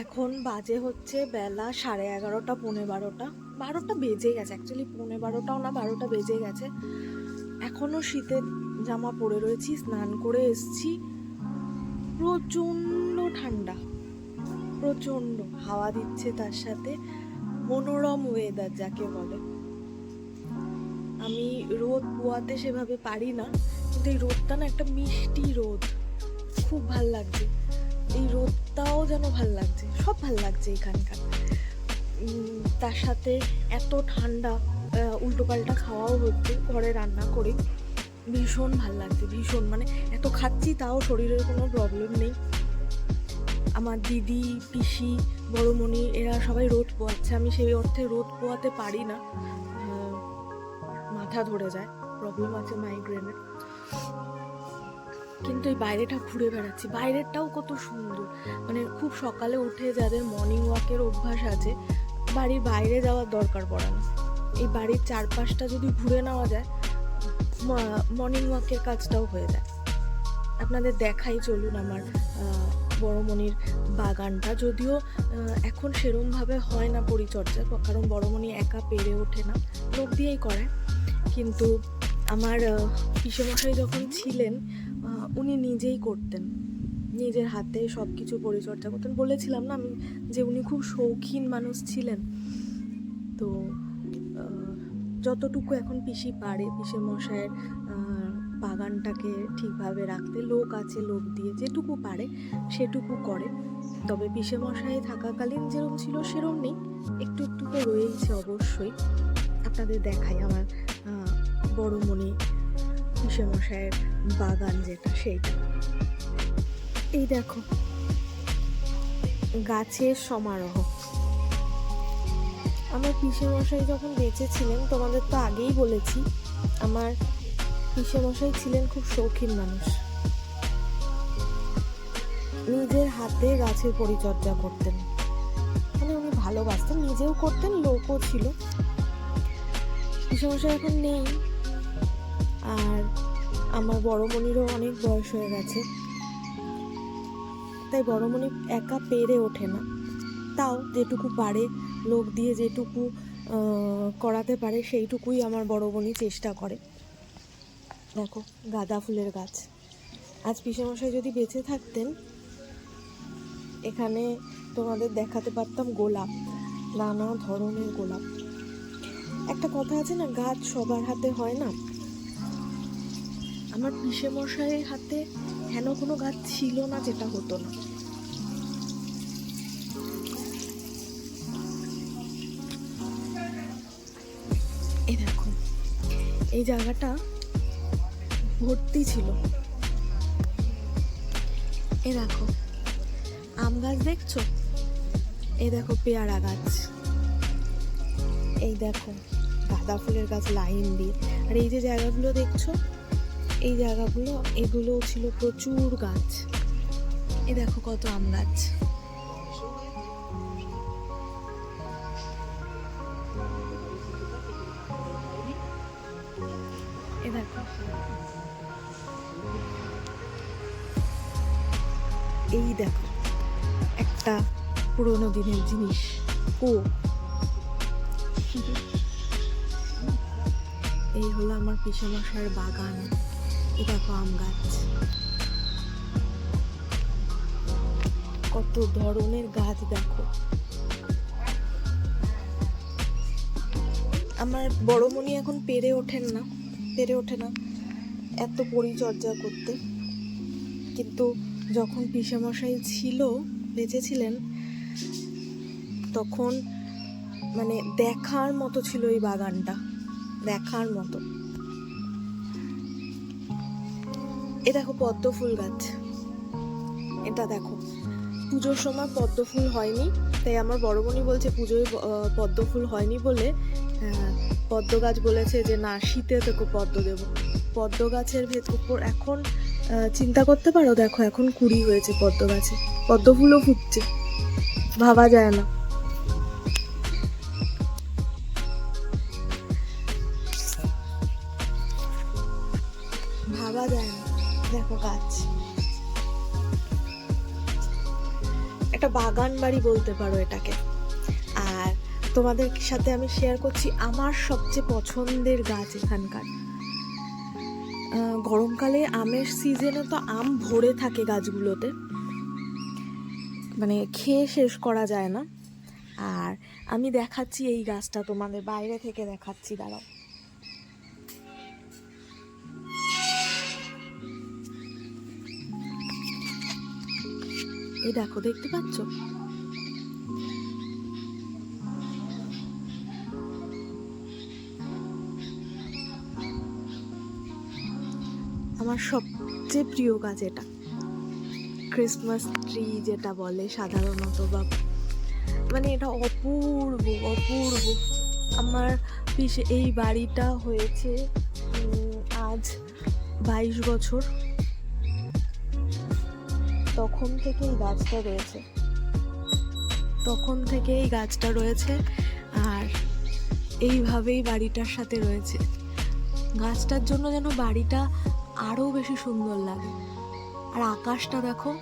এখন বাজে হচ্ছে বেলা সাড়ে এগারোটা, পৌনে বারোটা। বারোটা বেজে গেছে অ্যাকচুয়ালি পৌনে বারোটাও না, বারোটা বেজে গেছে। এখনও শীতের জামা পরে রয়েছি, স্নান করে এসছি। প্রচণ্ড ঠান্ডা, প্রচণ্ড হাওয়া দিচ্ছে তার সাথে, মনোরম ওয়েদার যাকে বলে। আমি রোদ পোয়াতে সেভাবে পারি না, কিন্তু এই রোদটা না একটা মিষ্টি রোদ, খুব ভালো লাগছে। এই রোদটাও যেন ভালো লাগছে, সব ভালো লাগছে এখানকার। তার সাথে এত ঠান্ডা উল্টো পাল্টা খাওয়াও হচ্ছে, ঘরে রান্না করে। ভীষণ ভালো লাগছে, ভীষণ। মানে এত খাচ্ছি তাও শরীরের কোনো প্রবলেম নেই। আমার দিদি, পিসি, বড়মণি, এরা সবাই রোদ পোয়াচ্ছে। আমি সেই অর্থে রোদ পোয়াতে পারি না। মাথা ধরে যায় প্রবলেম আছে মাইগ্রেনের কিন্তু এই বাইরেটা ঘুরে বেড়াচ্ছি। বাইরেরটাও কত সুন্দর। মানে খুব সকালে উঠে যাদের মর্নিং ওয়াকের অভ্যাস আছে, বাড়ির বাইরে যাওয়ার দরকার পড়ে না। এই বাড়ির চারপাশটা যদি ঘুরে নেওয়া যায় মর্নিং ওয়াকের কাজটাও হয়ে যায়। আপনাদের দেখাই চলুন আমার বড়মণির বাগানটা। যদিও এখন সেরমভাবে হয় না পরিচর্যা, কারণ বড়মণি একা পেরে ওঠে না, লোক দিয়েই করে। কিন্তু আমার পিসেমশাই যখন ছিলেন উনি নিজেই করতেন। নিজের হাতে সব কিছু পরিচর্যা করতেন। বলেছিলাম না আমি যে উনি খুব শৌখিন মানুষ ছিলেন। তো যতটুকু এখন পিসি পারে, পিসে মশাইয়ের বাগানটাকে ঠিকভাবে রাখতে, লোক আছে, লোক দিয়ে যেটুকু পারে, সেটুকু করে। তবে পিসে মশাই থাকাকালীন যেরম ছিল সেরম নেই। একটু একটু তো রয়েইছে অবশ্যই। আপনাদের দেখাই আমার বড়মণি পিসে মশাইয়ের বাগান যেটা, সেইটা। এই দেখো, গাছের সমারোহ। আমার মশাই যখন বেঁচে ছিলেন তোমাদের তো আগেই বলেছি, আমার মশাই ছিলেন খুব শৌখিন মানুষ। নিজের হাতে গাছের পরিচর্যা করতেন। মানে উনি ভালোবাসতেন, নিজেও করতেন, লোকও ছিল। মশাই এখন নেই। আর আমার বড়মণিরও অনেক বয়স হয়ে গেছে। তাই বড়মণি একা পেরে ওঠে না। তাও যেটুকু পারে, লোক দিয়ে যেটুকু করাতে পারে, সেইটুকুই আমার বড় বোনই চেষ্টা করে। দেখো, গাঁদা ফুলের গাছ। আজ পিসেমশাই যদি বেঁচে থাকতেন, এখানে তোমাদের দেখাতে পারতাম গোলাপ, নানা ধরনের গোলাপ। একটা কথা আছে না, গাছ সবার হাতে হয় না? আমার পিসে মশাইয়ের হাতে হেন কোনো গাছ ছিল না যেটা হতো না? এই দেখো, এই জায়গাটা ভর্তি ছিল। এ দেখো, আম গাছ দেখছ? এই দেখো পেয়ারা গাছ। এই দেখো, গাঁদা ফুলের গাছ লাইন দিয়ে। আর এই যে জায়গাগুলো দেখছ এই জায়গাগুলো এগুলো ছিল প্রচুর গাছ। এ দেখো কত আম গাছ। এ দেখো। এই দেখো, একটা পুরোনো দিনের জিনিস। ও। এই হলো আমার পিসমশার বাগান। দেখো আম গাছ। কত ধরনের গাছ দেখো। আমার বড়মণি এখন পেরে ওঠেন না, পেরে ওঠে না এত পরিচর্যা করতে। কিন্তু যখন পিসেমশাই ছিল বেঁচে ছিলেন তখন মানে দেখার মতো ছিল এই বাগানটা, দেখার মতো। এ দেখো পদ্ম ফুল গাছ। এটা দেখো। পুজোর সময় পদ্ম ফুল হয়নি তাই আমার বড় বোনই বলছে পুজোয় পদ্ম ফুল হয়নি বলে আহ, পদ্ম গাছ বলেছে যে না শীতে তোকে পদ্ম দেবো। পদ্ম গাছের ভেত উপর এখন চিন্তা করতে পারো? দেখো এখন কুড়ি হয়েছে পদ্ম গাছে। পদ্ম ফুলও ফুটছে। ভাবা যায় না। ভাবা যায় না। দেখো গাছ। একটা বাগান বাড়ি বলতে পারো এটাকে। আর তোমাদের সাথে আমি শেয়ার করছি আমার সবচেয়ে পছন্দের গাছ এখানকার। গরমকালে আমের সিজনে তো আম ভরে থাকে গাছগুলোতে। মানে খেয়ে শেষ করা যায় না। আর আমি দেখাচ্ছি এই গাছটা তোমাদের, বাইরে থেকে দেখাচ্ছি, দাঁড়াও। এই দেখো, দেখতে পাচ্ছ? আমার সবচেয়ে প্রিয় গাছ এটা। ক্রিসমাস ট্রি যেটা বলে সাধারণত বা মানে এটা অপূর্ব অপূর্ব। আমার পিছে এই বাড়িটা হয়েছে আজ বাইশ বছর। তখন থেকে এই গাছটা রয়েছে। তখন থেকে এই গাছটা রয়েছে আর এইভাবেই বাড়িটার সাথে রয়েছে। গাছটার জন্য যেন বাড়িটা আরও বেশি সুন্দর লাগে। আর আকাশটা দেখো,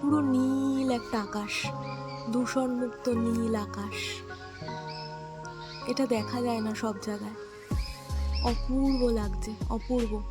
পুরো নীল একটা আকাশ, দূষণমুক্ত নীল আকাশ। এটা দেখা যায় না সব জায়গায়। অপূর্ব লাগছে, অপূর্ব।